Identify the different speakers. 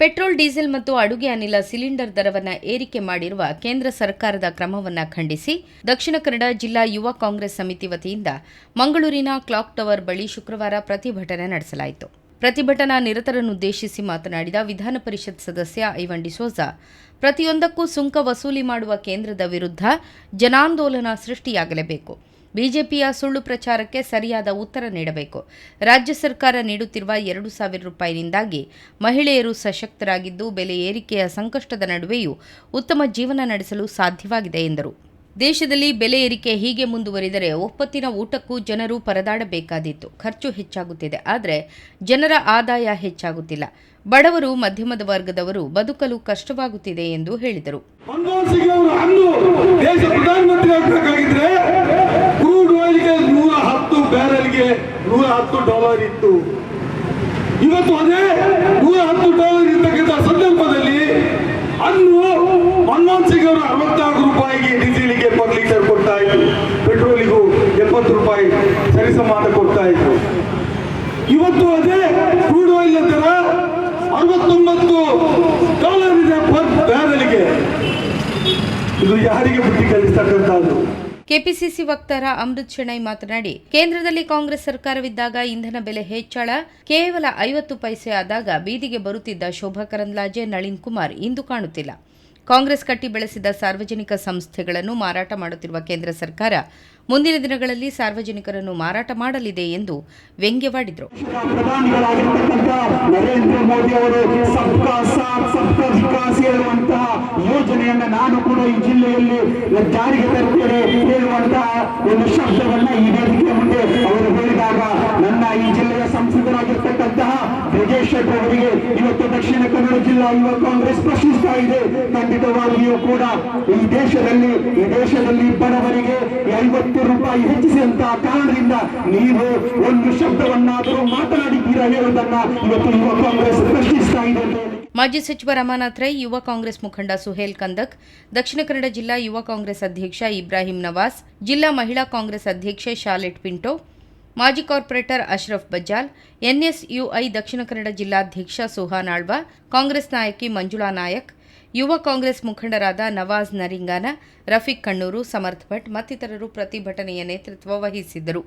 Speaker 1: Petrol, diesel ಮತ್ತು ಅಡುಗೆ ಅನಿಲ ಸಿಲಿಂಡರ್ ದರವನ್ನು ಏರಿಕೆ ಮಾಡಿರುವ ಕೇಂದ್ರ ಸರ್ಕಾರದ ಕ್ರಮವನ್ನು ಖಂಡಿಸಿ ದಕ್ಷಿಣ ಕನ್ನಡ ಜಿಲ್ಲಾ ಯುವ ಕಾಂಗ್ರೆಸ್ ಸಮಿತಿ ವತಿಯಿಂದ ಮಂಗಳೂರಿನ ಕ್ಲಾಕ್ ಟವರ್ ಬಳಿ ಶುಕ್ರವಾರ ಪ್ರತಿಭಟನೆ ನಡೆಸಲಾಯಿತು. ಪ್ರತಿಭಟನಾ ನಿರತರನ್ನುದ್ದೇಶಿಸಿ ಮಾತನಾಡಿದ ವಿಧಾನ ಪರಿಷತ್ ಸದಸ್ಯ ಐವನ್ ಡಿಸೋಜಾ, ಪ್ರತಿಯೊಂದಕ್ಕೂ ಸುಂಕ ವಸೂಲಿ ಮಾಡುವ ಕೇಂದ್ರದ ವಿರುದ್ಧ ಜನಾಂದೋಲನ ಸೃಷ್ಟಿಯಾಗಲೇಬೇಕು. ಬಿಜೆಪಿಯ ಸುಳ್ಳು ಪ್ರಚಾರಕ್ಕೆ ಸರಿಯಾದ ಉತ್ತರ ನೀಡಬೇಕು. ರಾಜ್ಯ ಸರ್ಕಾರ ನೀಡುತ್ತಿರುವ ಎರಡು ಸಾವಿರ ರೂಪಾಯಿನಿಂದಾಗಿ ಮಹಿಳೆಯರು ಸಶಕ್ತರಾಗಿದ್ದು, ಬೆಲೆ ಏರಿಕೆಯ ಸಂಕಷ್ಟದ ನಡುವೆಯೂ ಉತ್ತಮ ಜೀವನ ನಡೆಸಲು ಸಾಧ್ಯವಾಗಿದೆ, ಎಂದರು. ದೇಶದಲ್ಲಿ ಬೆಲೆ ಏರಿಕೆ ಹೀಗೆ ಮುಂದುವರಿದರೆ ಒಪ್ಪತ್ತಿನ ಊಟಕ್ಕೂ ಜನರು ಪರದಾಡಬೇಕಾದೀತು. ಖರ್ಚು ಹೆಚ್ಚಾಗುತ್ತಿದೆ, ಆದರೆ ಜನರ ಆದಾಯ ಹೆಚ್ಚಾಗುತ್ತಿಲ್ಲ. ಬಡವರು, ಮಧ್ಯಮದ ವರ್ಗದವರು ಬದುಕಲು ಕಷ್ಟವಾಗುತ್ತಿದೆ ಎಂದು ಹೇಳಿದರು
Speaker 2: ಮನಮೋಹನ್ ಸಿಂಗ್ ಅವರು ಅಂದು ದೇಶ ಪ್ರಧಾನಮಂತ್ರಿ ಆಗಬೇಕಾಗಿದ್ರೆ ಕ್ರೂಡ್ ಆಯಿಲ್ಗೆ ನೂರ ಹತ್ತು ಬ್ಯಾರೆಲ್ಗೆ ನೂರ ಹತ್ತು ಡಾಲರ್ ಇತ್ತು. ಇವತ್ತು ಅದೇ ನೂರ ಹತ್ತು ಡಾಲರ್ ಇರ್ತಕ್ಕಂಥ ಸಂದರ್ಭದಲ್ಲಿ ಅನ್ನು ಮನಮೋಹನ್ ಸಿಂಗ್ ಅವರು ಅರವತ್ನಾಲ್ಕು ರೂಪಾಯಿಗೆ ಡೀಸೆಲ್ಗೆ ಪರ್ ಲೀಟರ್ ಕೊಡ್ತಾ ಇದ್ರು. ಪೆಟ್ರೋಲಿಗೂ ಎಪ್ಪತ್ತು ರೂಪಾಯಿ ಸರಿಸಮಾನ ಕೊಡ್ತಾ ಇದ್ರು. ಇವತ್ತು ಅದೇ ಕ್ರೂಡ್ ಆಯಿಲ್ ದರ ಅರವತ್ತೊಂಬತ್ತು ಡಾಲರ್ ಇದೆ ಪರ್ ಬ್ಯಾರಲ್ಗೆ. ಇದು ಯಾರಿಗೆ ಬುದ್ಧಿ ಕಲಿಸ್ತಕ್ಕಂಥದ್ದು?
Speaker 1: ಕೆಪಿಸಿಸಿ ವಕ್ತಾರ ಅಮೃತ್ ಶೆಣೈ ಮಾತನಾಡಿ, ಕೇಂದ್ರದಲ್ಲಿ ಕಾಂಗ್ರೆಸ್ ಸರ್ಕಾರವಿದ್ದಾಗ ಇಂಧನ ಬೆಲೆ ಹೆಚ್ಚಳ, ಕೇವಲ ಐವತ್ತು ಪೈಸೆ ಆದಾಗ ಬೀದಿಗೆ ಬರುತ್ತಿದ್ದ ಶೋಭಾ ಕರಂದ್ಲಾಜೆ, ನಳಿನ್ ಕುಮಾರ್ ಇಂದು ಕಾಣುತ್ತಿಲ್ಲ. ಕಾಂಗ್ರೆಸ್ ಕಟ್ಟಿ ಬೆಳೆಸಿದ ಸಾರ್ವಜನಿಕ ಸಂಸ್ಥೆಗಳನ್ನು ಮಾರಾಟ ಮಾಡುತ್ತಿರುವ ಕೇಂದ್ರ ಸರ್ಕಾರ, ಮುಂದಿನ ದಿನಗಳಲ್ಲಿ ಸಾರ್ವಜನಿಕರನ್ನು ಮಾರಾಟ ಮಾಡಲಿದೆ ಎಂದು ವ್ಯಂಗ್ಯವಾಡಿದರು.
Speaker 3: ನರೇಂದ್ರ ಮೋದಿ ಅವರು ಯೋಜನೆಯನ್ನ ನಾನು ಕೂಡ ಈ ಜಿಲ್ಲೆಯಲ್ಲಿ ಜಾರಿಗೆ ತರುತ್ತೇನೆ ಹೇಳುವಂತಹ ಒಂದು ಶಬ್ದವನ್ನ ಈ ವೇದಿಕೆಯ ಮುಂದೆ ಅವರು ಹೇಳಿದಾಗ, ನನ್ನ ಈ ಜಿಲ್ಲೆಯ ಸಂಸದರಾಗಿರ್ತಕ್ಕಂತಹ ಬ್ರಿಜೇಶ್ ಶೆಟ್ಟಿ ಅವರಿಗೆ ಇವತ್ತು ದಕ್ಷಿಣ ಕನ್ನಡ ಜಿಲ್ಲಾ ಯುವ ಕಾಂಗ್ರೆಸ್ ಪ್ರಶ್ನಿಸ್ತಾ ಇದೆ. ಖಂಡಿತವಾಗಿಯೂ ಕೂಡ ಈ ದೇಶದಲ್ಲಿ ಈ ದೇಶದಲ್ಲಿ ಬಡವರಿಗೆ ಐವತ್ತು ರೂಪಾಯಿ ಹೆಚ್ಚಿಸಿದಂತಹ ಕಾರಣದಿಂದ ನೀವು ಒಂದು ಶಬ್ದವನ್ನಾದರೂ ಮಾತನಾಡಿದ್ದೀರಾ ಹೇಳುವುದನ್ನ ಇವತ್ತು ಯುವ ಕಾಂಗ್ರೆಸ್ ಪ್ರಶ್ನಿಸ್ತಾ ಇದೆ
Speaker 1: ಮಾಜಿ ಸಚಿವ ರಮಾನಾಥ್ ರೈ, ಯುವ ಕಾಂಗ್ರೆಸ್ ಮುಖಂಡ ಸುಹೇಲ್ ಕಂದಕ್, ದಕ್ಷಿಣ ಕನ್ನಡ ಜಿಲ್ಲಾ ಯುವ ಕಾಂಗ್ರೆಸ್ ಅಧ್ಯಕ್ಷ ಇಬ್ರಾಹಿಂ ನವಾಸ್ ಜಿಲ್ಲಾ ಮಹಿಳಾ ಕಾಂಗ್ರೆಸ್ ಅಧ್ಯಕ್ಷೆ ಶಾಲೆಟ್ ಪಿಂಟೋ, ಮಾಜಿ ಕಾರ್ಪೊರೇಟರ್ ಅಶ್ರಫ್ ಬಜ್ಜಾಲ್, ಎನ್ಎಸ್ಯುಐ ದಕ್ಷಿಣ ಕನ್ನಡ ಜಿಲ್ಲಾಧ್ಯಕ್ಷ ಸುಹಾನ್ ಆಳ್ವ, ಕಾಂಗ್ರೆಸ್ ನಾಯಕಿ ಮಂಜುಳಾ ನಾಯಕ್ ಯುವ ಕಾಂಗ್ರೆಸ್ ಮುಖಂಡರಾದ ನವಾಜ್ ನರಿಂಗಾನ ರಫೀಕ್ ಕಣ್ಣೂರು ಸಮರ್ಥ್ ಭಟ್ ಮತ್ತಿತರರು ಪ್ರತಿಭಟನೆಯ ನೇತೃತ್ವ ವಹಿಸಿದ್ದರು.